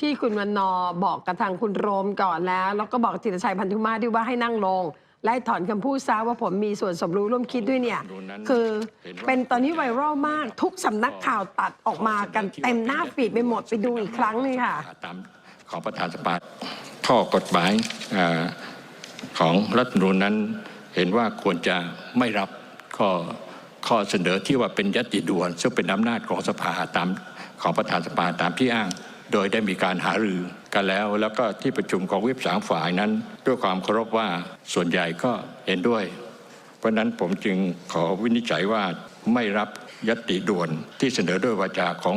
ที่คุณวันนอร์บอกกับทางคุณโรมก่อนแล้ว แล้วก็บอกธีรชัยพันธุมาด้วยว่าให้นั่งลง และถอนคำพูดซะว่าผมมีส่วนสมรู้ร่วมคิดด้วยเนี่ย คือเป็นตอนนี้ไวรัลมาก ทุกสำนักข่าวตัดออกมากันเต็มหน้าฟีดไปหมดไปดูอีกครั้งหนึงค่ะ ตามของประธานสภาข้อกฎหมายเอ่อของรัฐธรรมนูญนั้นเห็นว่าควรจะไม่รับข้อข้อเสนอที่ว่าเป็นยติด่วน ซึ่งเป็นอำนาจของสภาตามของประธานสภาตามที่อ้าง โดยได้มีการหารือกันแล้ว แล้วก็ที่ประชุมของวิปสามฝ่ายนั้น ด้วยความเคารพว่าส่วนใหญ่ก็เห็นด้วย เพราะฉะนั้นผมจึงขอวินิจฉัยว่าไม่รับยติด่วนที่เสนอด้วยวาจาของ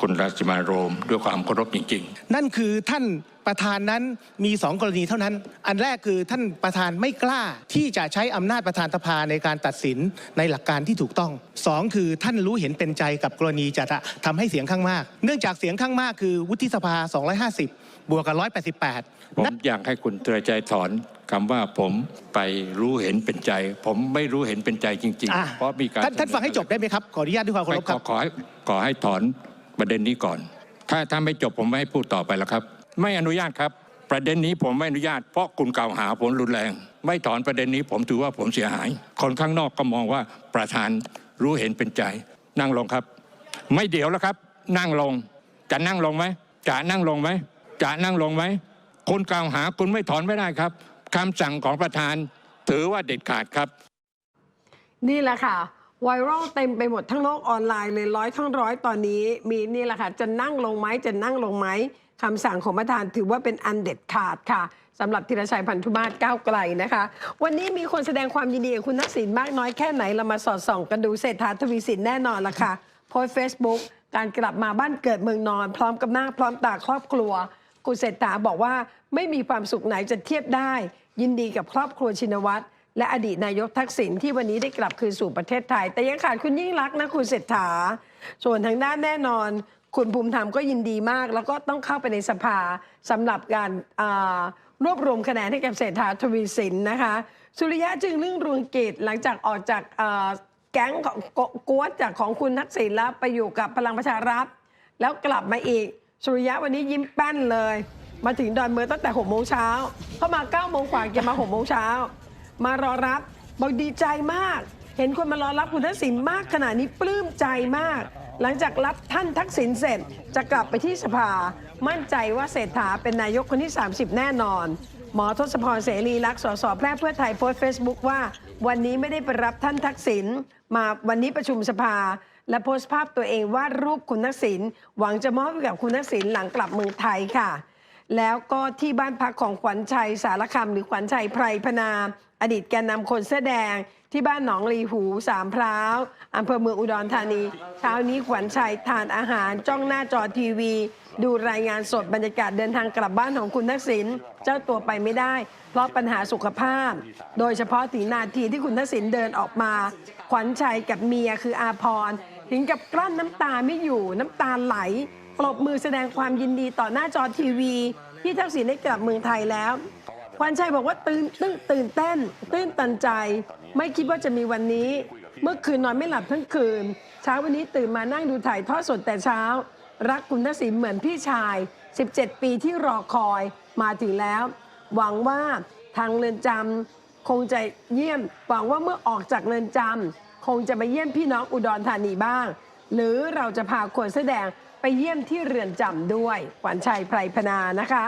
คุณรัสิมาโรมด้วยความเคารพจริงๆ นั่นคือท่านประธานนั้นมีสองกรณีเท่านั้น อันแรกคือท่านประธานไม่กล้าที่จะใช้อำนาจประธานสภาในการตัดสินในหลักการที่ถูกต้องสองคือท่านรู้เห็นเป็นใจกับกรณีจะทำให้เสียงข้างมาก เนื่องจากเสียงข้างมากคือวุฒิสภา 250 บวกกับ 188 ผมอยากให้คุณเตือนใจถอนคำว่าผมไปรู้เห็นเป็นใจ ผมไม่รู้เห็นเป็นใจจริงอะๆเพราะมีการท่านท่านฟังให้จบได้ไหมครับขออนุญาตด้วยความเคารพขคอรับขอให้ขอให้ถอน ประเด็นนี้ก่อน ถ้าถ้าไม่จบผมไม่ให้พูดต่อไปแล้วครับ ไม่อนุญาตครับ ประเด็นนี้ผมไม่อนุญาตเพราะคุณกล่าวหาผมรุนแรง ไม่ถอนประเด็นนี้ผมถือว่าผมเสียหาย คนข้างนอกก็มองว่าประธานรู้เห็นเป็นใจ นั่งลงครับ ไม่เดี๋ยวแล้วครับ นั่งลง จะนั่งลงไหมจะนั่งลงไหมจะนั่งลงไหมคุณกล่าวหาคุณไม่ถอนไม่ได้ครับคำสั่งของประธานถือว่าเด็ดขาดครับ นี่แหละค่ะ ไวรัลเต็มไปหมดทั้งโลกออนไลน์เลยร้อยทั้งร้อยตอนนี้มีนี่แหละค่ะ จะนั่งลงไหมจะนั่งลงไหมคำสั่งของประธานถือว่าเป็นอันเด็ดขาดค่ะสำหรับธีรชัยพันธุมาศก้าวไกลนะคะ วันนี้มีคนแสดงความยินดีกับคุณทักษิณมากน้อยแค่ไหนเรามาสอดส่องกันดูเศรษฐาทวีสินแน่นอนละค่ะโพสเฟซบุ๊กการกลับมาบ้านเกิดเมืองนอน พร้อมกับหน้าพร้อมตาครอบครัวคุณเศรษฐาบอกว่าไม่มีความสุขไหนจะเทียบได้ ยินดีกับครอบครัวชินวัตร และอดีตนายกทักษิณที่วันนี้ได้กลับคืนสู่ประเทศไทย แต่ยังขาดคุณยิ่งรักนะคุณเศรษฐา ส่วนทางด้านแน่นอน คุณภูมิธรรมก็ยินดีมาก แล้วก็ต้องเข้าไปในสภาสำหรับการรวบรวมคะแนนให้กับเศรษฐาทวีสินนะคะ สุริยะจึงเรุ่องรืองกิจหลังจากออกจากแก๊งของกกวนจากของคุณทักษิณแล้วไปอยู่กับพลังประชารัฐแล้วกลับมาอีกสุริยะวันนี้ยิ้มแป้นเลย มาถึงดอนเมืองตั้งแต่6โมงเช้าเข้ามา9โมงกว่าแกมา6โมงเช้า มารอรับบอกดีใจมาก เห็นคนมารอรับคุณทักษิณมากขนาดนี้ปลื้มใจมาก หลังจากรับท่านทักษิณเสร็จจะกลับไปที่สภา มั่นใจว่าเศรษฐาเป็นนายกคนที่ 30 แน่นอน หมอทศพรเสรีรักสสแพร่เพื่อไทยโพสต์เฟซบุ๊กว่า วันนี้ไม่ได้ไปรับท่านทักษิณมาวันนี้ประชุมสภาและโพสต์ภาพตัวเองวาดรูปคุณทักษิณหวังจะมอบให้กับคุณทักษิณหลังกลับเมืองไทยค่ะ แล้วก็ที่บ้านพักของขวัญชัยสารคำหรือขวัญชัยไพรพนาอดีตแกนนำคนเสื้อแดง ที่บ้านหนองลีหูสามพร้าวอำเภอเมืองอุดรธานี เช้านี้ขวัญชัยทานอาหาร จ้องหน้าจอทีวี ดูรายงานสดบรรยากาศเดินทางกลับบ้านของคุณทักษิณเจ้าตัวไปไม่ได้ เพราะปัญหาสุขภาพ โดยเฉพาะถึงนาทีที่คุณทักษิณเดินออกมา ขวัญชัยกับเมียคืออาพรถึงกับกลั้นน้ำตาไม่อยู่น้ำตาไหล ปรบมือแสดงความยินดีต่อหน้าจอทีวี ที่ทักษิณได้กลับเมืองไทยแล้วควันชัยบอกว่าตื่นตื่นตื่นเต้น ตื่นตันใจ ไม่คิดว่าจะมีวันนี้ เมื่อคืนนอนไม่หลับทั้งคืน เช้าวันนี้ตื่นมานั่งดูถ่ายทอดสดแต่เช้า รักคุณทักษิณเหมือนพี่ชาย 17 ปีที่รอคอยมาถึงแล้ว หวังว่าทางเรือนจำคงจะเยี่ยม หวังว่าเมื่อออกจากเรือนจำคงจะมาเยี่ยมพี่น้องอุดรธานีบ้าง หรือเราจะพาคนแสดง ไปเยี่ยมที่เรือนจำด้วยขวัญชัยไพรพนานะคะ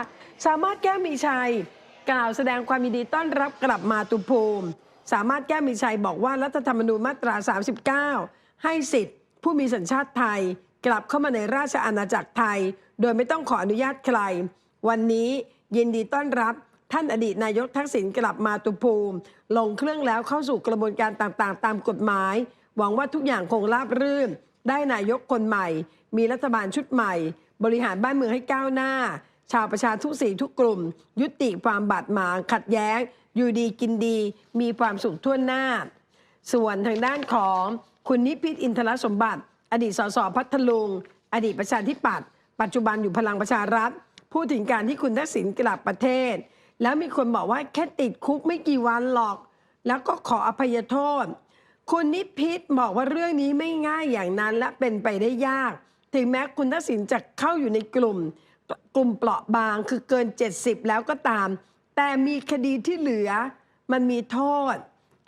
สามารถแก้วมีชัย กล่าวแสดงความยินดีต้อนรับกลับมาตุภูมิ สามารถแก้วมีชัยบอกว่ารัฐธรรมนูญมาตรา 39 ให้สิทธิ์ ผู้มีสัญชาติไทย กลับเข้ามาในราชอาณาจักรไทย โดยไม่ต้องขออนุญาตใคร วันนี้ยินดีต้อนรับท่านอดีตนายกทักษิณกลับมาตุภูมิ ลงเครื่องแล้วเข้าสู่กระบวนการต่างๆ ตามกฎหมาย หวังว่าทุกอย่างคงราบรื่น ได้นายกคนใหม่ มีรัฐบาลชุดใหม่ บริหารบ้านเมืองให้ก้าวหน้า ชาวประชาทุกสีทุกกลุ่ม ยุติความบาดหมางขัดแย้ง อยู่ดีกินดี มีความสุขทั่วหน้า ส่วนทางด้านของคุณนิพิษอินทรสมบัติ อดีตสสพัทลุง อดีตประชาธิปัตย์ปัจจุบันอยู่พลังประชารัฐ พูดถึงการที่คุณทักษิณกลับประเทศ แล้วมีคนบอกว่าแค่ติดคุกไม่กี่วันหรอก แล้วก็ขออภัยโทษ คุณนิพิษบอกว่าเรื่องนี้ไม่ง่ายอย่างนั้นและเป็นไปได้ยาก ถึงแม้คุณทักษิณจะเข้าอยู่ในกลุ่ม กลุ่มเปราะบางคือเกิน 70 แล้วก็ตาม แต่มีคดีที่เหลือ มันมีโทษ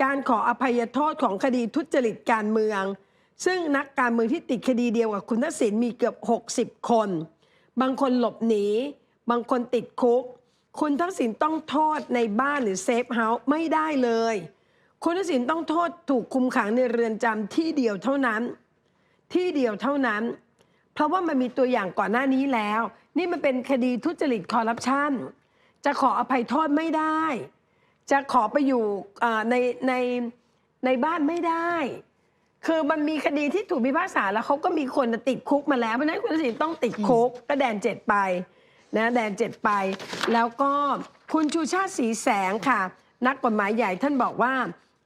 การขออภัยโทษของคดีทุจริตการเมือง ซึ่งนักการเมืองที่ติดคดีเดียวกับคุณทักษิณมีเกือบ 60 คน บางคนหลบหนี บางคนติดคุก คุณทักษิณต้องโทษในบ้านหรือเซฟเฮาส์ไม่ได้เลย คุณทักษิณต้องโทษถูกคุมขังในเรือนจำที่เดียวเท่านั้น ที่เดียวเท่านั้น เพราะว่ามันมีตัวอย่างก่อนหน้านี้แล้ว นี่มันเป็นคดีทุจริตคอร์รัปชันจะขออภัยโทษไม่ได้ จะขอไปอยู่ในในในบ้านไม่ได้ คือมันมีคดีที่ถูกพิพากษาแล้วเขาก็มีคนติดคุกมาแล้วเพราะฉะนั้นคุณทักษิณต้องติดคุกก็แดนเจ็ดไปนะแดนเจ็ดไป แล้วก็คุณชูชาติสีแสงค่ะ นักกฎหมายใหญ่ท่านบอกว่า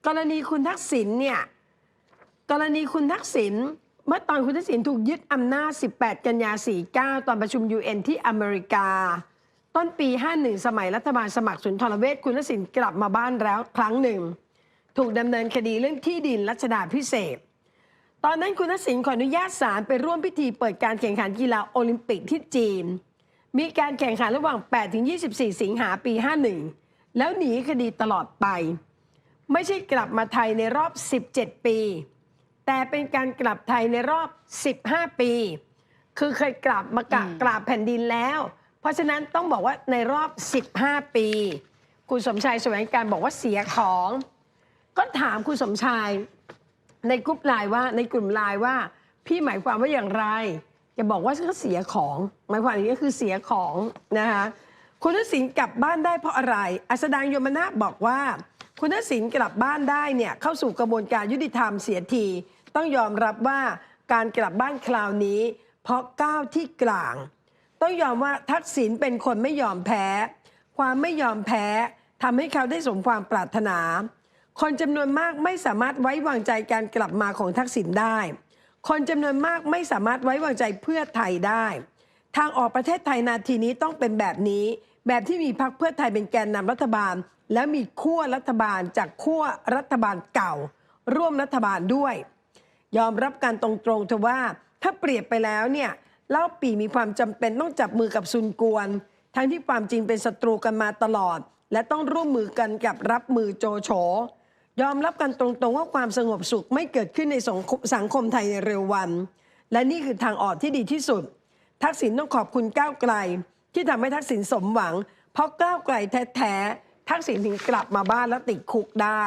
กรณีคุณทักษิณเนี่ยกรณีคุณทักษิณเมื่อตอนคุณทักษิณถูกยึดอำนาจ 18 กันยา 49 ตอนประชุม UN ที่อเมริกา ต้นปี 51 สมัยรัฐบาลสมัครสุนทรเวชคุณทักษิณกลับมาบ้านแล้วครั้งหนึ่ง ถูกดำเนินคดีเรื่องที่ดินรัชดาพิเศษ ตอนนั้นคุณทักษิณขออนุญาตศาลไปร่วมพิธีเปิดการแข่งขันกีฬาโอลิมปิกที่จีน มีการแข่งขันระหว่าง8ถึง24 สิงหาปี 51 แล้วหนีคดีตลอดไป ไม่ใช่กลับมาไทยในรอบ 17 ปี แต่เป็นการกลับไทยในรอบ 15 ปี คือเคยกลับมากะอืมกราบแผ่นดินแล้ว เพราะฉะนั้นต้องบอกว่าในรอบ 15 ปี คุณสมชายแสวงการบอกว่าเสียของ ก็ถามคุณสมชายในกลุ่มไลน์ว่าในกลุ่มไลน์ว่า พี่หมายความว่าอย่างไรแกบอกว่าก็เสียของ หมายความอย่างนี้ก็คือเสียของนะคะคุณทักษิณกลับบ้านได้เพราะอะไร อัสดางยมนาถบอกว่า คุณทักษิณกลับบ้านได้เนี่ยเข้าสู่กระบวนการยุติธรรมเสียที ต้องยอมรับว่าการกลับบ้านคราวนี้ เพราะก้าวที่กลาง ต้องยอมว่าทักษิณเป็นคนไม่ยอมแพ้ ความไม่ยอมแพ้ทำให้เขาได้สมความปรารถนา คนจำนวนมากไม่สามารถไว้วางใจการกลับมาของทักษิณได้ คนจำนวนมากไม่สามารถไว้วางใจเพื่อไทยได้ ทางออกประเทศไทยนาทีนี้ต้องเป็นแบบนี้ แบบที่มีพรรคเพื่อไทยเป็นแกนนำรัฐบาล และมีขั้วรัฐบาลจากขั้วรัฐบาลเก่า ร่วมรัฐบาลด้วย ยอมรับการตรงๆเถอะว่าถ้าเปรียบไปแล้วเนี่ยเล่าปีมีความจำเป็นต้องจับมือกับซุนกวน ทั้งที่ความจริงเป็นศัตรูกันมาตลอด และต้องร่วมมือกันกับรับมือโจโฉยอมรับกันตรงๆว่าความสงบสุขไม่เกิดขึ้นในสังคมสังคมไทยในเร็ววัน และนี่คือทางออกที่ดีที่สุด ทักษิณต้องขอบคุณก้าวไกล ที่ทำให้ทักษิณสมหวัง เพราะก้าวไกลแท้ๆ ทักษิณถึงกลับมาบ้านและติดคุกได้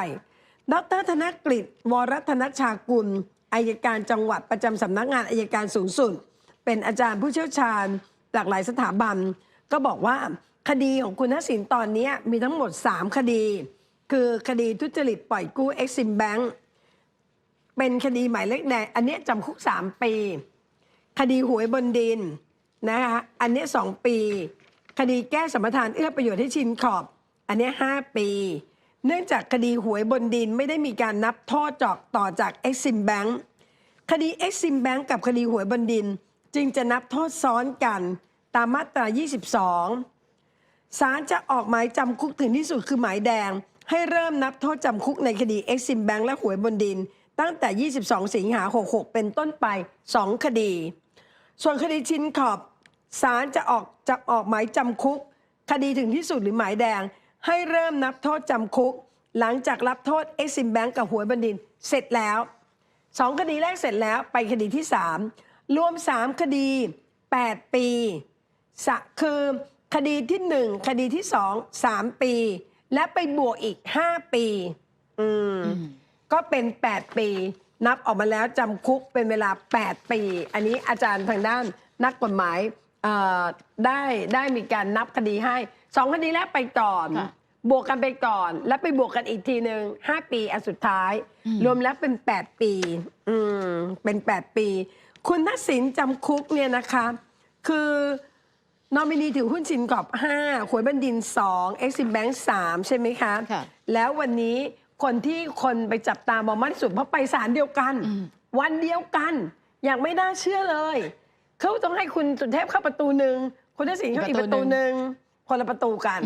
ดรธนกฤษวรัตนชากุลอายการจังหวัดประจำสำนักงานอายการสูงสุด เป็นอาจารย์ผู้เชี่ยวชาญจากหลายสถาบัน ก็บอกว่าคดีของคุณทักษิณตอนนี้มีทั้งหมด 3 คดี คือคดีทุจริตปล่อยกู้เอ็กซิมแบงค์เป็นคดีหมายเลขแดงอันนี้จำคุก 3 ปี คดีหวยบนดินนะคะอันนี้ยสองปี คดีแก้สมรทานเอื้อประโยชน์ให้ชินขอบ อันนี้ยห้าปี เนื่องจากคดีหวยบนดินไม่ได้มีการนับโทษจอกต่อจาก Exim Bank คดี Exim Bank กับคดีหวยบนดิน จึงจะนับโทษซ้อนกันตามมาตรา 22 ศาลจะออกหมายจำคุกถึงที่สุดคือหมายแดง ให้เริ่มนับโทษจำคุกในคดี Exim Bank และหวยบนดิน ตั้งแต่ 22 สิงหา 66 เป็นต้นไป 2 คดี ส่วนคดีชินขอบศาลจะออกจะออกหมายจำคุก คดีถึงที่สุดหรือหมายแดง ให้เริ่มนับโทษจำคุก หลังจากรับโทษ Exim Bank กับหวยบนดินเสร็จแล้วสองคดีแรกเสร็จแล้วไปคดีที่3รวม3คดี 8 ปีสะคือคดีที่1คดีที่2 3ปี และไปบวกอีก5ปี อืมอมก็เป็น 8 ปี นับออกมาแล้วจำคุกเป็นเวลา 8 ปี อันนี้อาจารย์ทางด้านนักกฎหมาย ได้ได้มีการนับคดีให้สองคดีแรกไปก่อน ค่ะบวกกันไปก่อน แล้วไปบวกกันอีกทีหนึ่ง5ปีอันสุดท้าย อืม รวมแล้วเป็น8ปี อืมเป็น8ปี คุณทักษิณจำคุกเนี่ยนะคะ คือนอมินีถือหุ้นสินกอบ5หวยบันดิน2เอ็กซิมแบงค์3ใช่ไหมคะ ค่ะ แล้ววันนี้คนที่คนไปจับตามองมากที่สุดเพราะไปศาลเดียวกัน อืม วันเดียวกัน อย่างไม่น่าเชื่อเลย เขาต้องให้คุณสุเทพเข้าประตูหนึ่งคุณทักษิณเข้าอีกประตูหนึ่งคนละประตูกัน